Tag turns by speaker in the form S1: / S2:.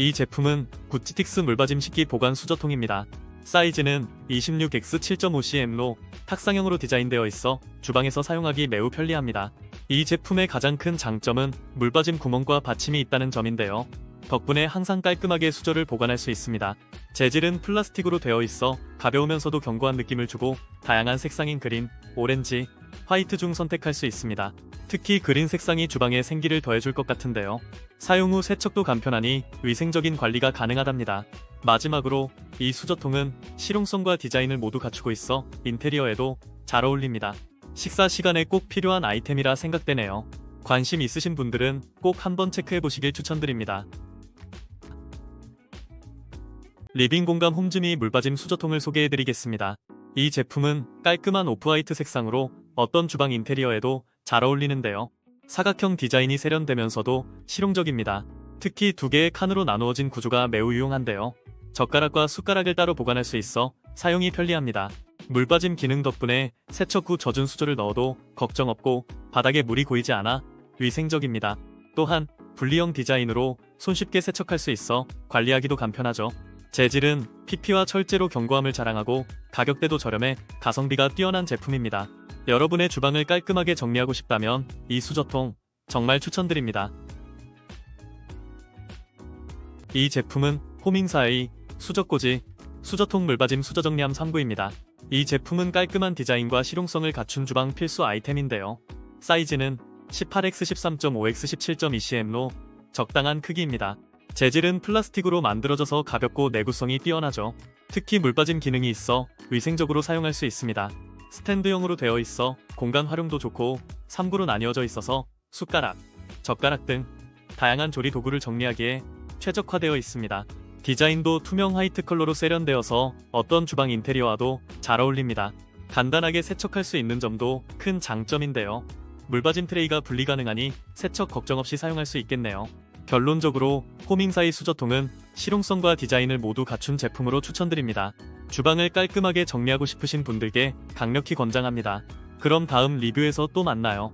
S1: 이 제품은 구찌틱스 물받임 식기 보관 수저통입니다. 사이즈는 26X 7.5cm로 탁상형으로 디자인되어 있어 주방에서 사용하기 매우 편리합니다. 이 제품의 가장 큰 장점은 물받임 구멍과 받침이 있다는 점인데요. 덕분에 항상 깔끔하게 수저를 보관할 수 있습니다. 재질은 플라스틱으로 되어 있어 가벼우면서도 견고한 느낌을 주고 다양한 색상인 그린, 오렌지, 화이트 중 선택할 수 있습니다. 특히 그린 색상이 주방에 생기를 더해줄 것 같은데요. 사용 후 세척도 간편하니 위생적인 관리가 가능하답니다. 마지막으로 이 수저통은 실용성과 디자인을 모두 갖추고 있어 인테리어에도 잘 어울립니다. 식사 시간에 꼭 필요한 아이템이라 생각되네요. 관심 있으신 분들은 꼭 한번 체크해 보시길 추천드립니다. 리빙 공간 홈즈미 물받임 수저통을 소개해 드리겠습니다. 이 제품은 깔끔한 오프화이트 색상으로 어떤 주방 인테리어에도 잘 어울리는데요. 사각형 디자인이 세련되면서도 실용적입니다. 특히 두 개의 칸으로 나누어진 구조가 매우 유용한데요. 젓가락과 숟가락을 따로 보관할 수 있어 사용이 편리합니다. 물 빠짐 기능 덕분에 세척 후 젖은 수저를 넣어도 걱정 없고 바닥에 물이 고이지 않아 위생적입니다. 또한 분리형 디자인으로 손쉽게 세척할 수 있어 관리하기도 간편하죠. 재질은 PP와 철제로 견고함을 자랑하고 가격대도 저렴해 가성비가 뛰어난 제품입니다. 여러분의 주방을 깔끔하게 정리하고 싶다면 이 수저통 정말 추천드립니다. 이 제품은 호밍사의 수저꽂이 수저통 물받임 수저정리함 3구입니다. 이 제품은 깔끔한 디자인과 실용성을 갖춘 주방 필수 아이템인데요. 사이즈는 18x 13.5x 17.2cm로 적당한 크기입니다. 재질은 플라스틱으로 만들어져서 가볍고 내구성이 뛰어나죠. 특히 물빠짐 기능이 있어 위생적으로 사용할 수 있습니다. 스탠드형으로 되어 있어 공간 활용도 좋고 3구로 나뉘어져 있어서 숟가락, 젓가락 등 다양한 조리 도구를 정리하기에 최적화되어 있습니다. 디자인도 투명 화이트 컬러로 세련되어서 어떤 주방 인테리어와도 잘 어울립니다. 간단하게 세척할 수 있는 점도 큰 장점인데요. 물받임 트레이가 분리 가능하니 세척 걱정 없이 사용할 수 있겠네요. 결론적으로 호밍사이 수저통은 실용성과 디자인을 모두 갖춘 제품으로 추천드립니다. 주방을 깔끔하게 정리하고 싶으신 분들께 강력히 권장합니다. 그럼 다음 리뷰에서 또 만나요.